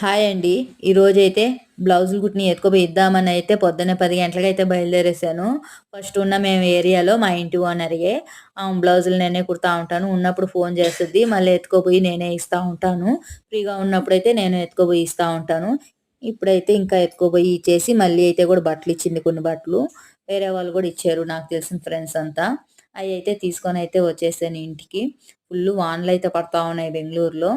Hi అండి. ఈరోజు అయితే బ్లౌజులు కుట్టిని ఎత్తుకుపోయి ఇద్దామని అయితే పొద్దున్నే పది గంటలకు అయితే బయలుదేరేసాను ఫస్ట్ ఉన్న మేము ఏరియాలో మా ఇంటి ఓనర్గే బ్లౌజులు నేనే కుడతా ఉంటాను. ఉన్నప్పుడు ఫోన్ చేస్తుంది. మళ్ళీ ఎత్తుకుపోయి నేనే ఇస్తూ ఉంటాను. ఫ్రీగా ఉన్నప్పుడైతే నేను ఎత్తుకుపోయి ఇస్తూ ఉంటాను. ఇప్పుడైతే ఇంకా ఎత్తుకుపోయి ఇచ్చేసి మళ్ళీ అయితే కూడా బట్టలు ఇచ్చింది కొన్ని బట్టలు. వేరే వాళ్ళు కూడా ఇచ్చారు నాకు తెలిసిన ఫ్రెండ్స్ అంతా. అవి అయితే తీసుకొని అయితే వచ్చేసాను ఇంటికి. ఫుల్ వాన్లు అయితే పడతా ఉన్నాయి బెంగళూరులో.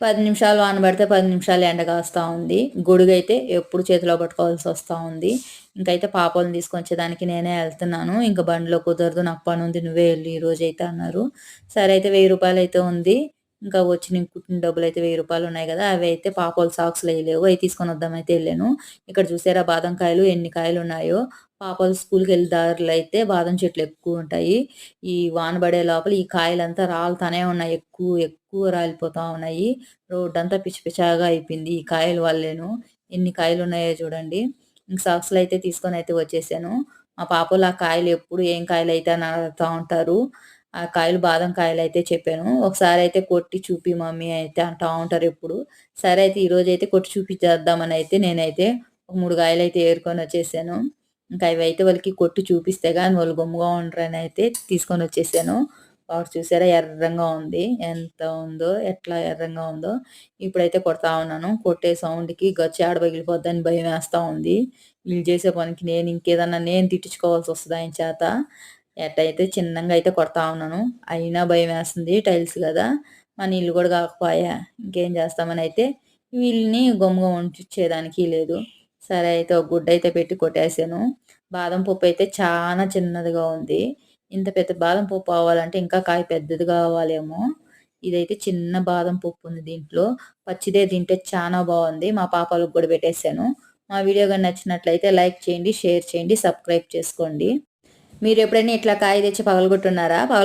పది నిమిషాలు వాన పడితే పది నిమిషాలు ఎండ కాస్తూ ఉంది. గొడుగు అయితే ఎప్పుడు చేతిలో పట్టుకోవాల్సి వస్తూ ఉంది. ఇంకైతే పాపలను తీసుకొచ్చేదానికి నేనే వెళ్తున్నాను. ఇంకా బండిలో కుదరదు నాకు పని ఉంది నువ్వే వెళ్ళి ఈరోజు అయితే అన్నారు. సరే అయితే వెయ్యి రూపాయలు అయితే ఉంది. ఇంకా వచ్చి నేను కుట్టిన డబ్బులు అయితే వెయ్యి రూపాయలు ఉన్నాయి కదా అవి అయితే పాపలు సాక్స్లు వేయలేవు అవి తీసుకొని వద్దామైతే వెళ్ళాను. ఇక్కడ చూసారా బాదం కాయలు ఎన్ని కాయలు ఉన్నాయో. పాపలు స్కూల్కి వెళ్ళే దారిలో అయితే బాదం చెట్లు ఎక్కువ ఉంటాయి. ఈ వాన పడే లోపల ఈ కాయలంతా రాలుతానే ఉన్నాయి. ఎక్కువ ఎక్కువ రాలిపోతా ఉన్నాయి. రోడ్ అంతా పిచ్చి పిచ్చాగా అయిపోయింది ఈ కాయల వల్లేను. ఎన్ని కాయలు ఉన్నాయో చూడండి. ఇంక సాక్స్లు అయితే తీసుకొని అయితే వచ్చేసాను. మా పాపలు ఆ కాయలు ఎప్పుడు ఏం కాయలు అయితే అని అడుగుతూ ఉంటారు. ఆ కాయలు బాదం కాయలు అయితే చెప్పాను. ఒకసారి అయితే కొట్టి చూపి మమ్మీ అయితే అంటా ఉంటారు ఎప్పుడు. సరే అయితే ఈరోజు అయితే కొట్టి చూపించేద్దామని అయితే నేనైతే ఒక మూడు కాయలు అయితే ఏరుకొని వచ్చేసాను. ఇంకా అవి అయితే వాళ్ళకి కొట్టి చూపిస్తే కానీ వాళ్ళు గుమ్మగా ఉండరని అయితే తీసుకొని వచ్చేసాను. వాడు చూసారా ఎర్రంగా ఉంది. ఎంత ఉందో ఎట్లా ఎర్రంగా ఉందో. ఇప్పుడైతే కొడతా ఉన్నాను. కొట్టే సౌండ్కి గచ్చి ఆడ పగిలిపోద్దని భయం వేస్తూ ఉంది. వీళ్ళు చేసే పనికి నేను ఇంకేదన్నా నేను తిట్టించుకోవాల్సి వస్తుంది ఆయన చేత? ఎట్టయితే చిన్నగా అయితే కొడతా ఉన్నాను. అయినా భయం వేస్తుంది టైల్స్ కదా. మన ఇల్లు కూడా కాకపోయా? ఇంకేం చేస్తామని అయితే వీళ్ళని గమ్ముగా ఉంచేదానికి లేదు. సరే అయితే ఒక గుడ్డ అయితే పెట్టి కొట్టేసాను. బాదం పప్పు అయితే చాలా చిన్నదిగా ఉంది. ఇంత పెద్ద బాదం పప్పు అవ్వాలంటే ఇంకా కాయ పెద్దది కావాలేమో. ఇదైతే చిన్న బాదం పప్పు ఉంది దీంట్లో. పచ్చిదే తింటే చాలా బాగుంది. మా పాపాలకు కూడా పెట్టేశాను మా వీడియో కానీ నచ్చినట్లయితే లైక్ చేయండి షేర్ చేయండి సబ్స్క్రైబ్ చేసుకోండి. మీరు ఎప్పుడైనా ఇట్లా కాయ తెచ్చి పగలగొట్టున్నారా?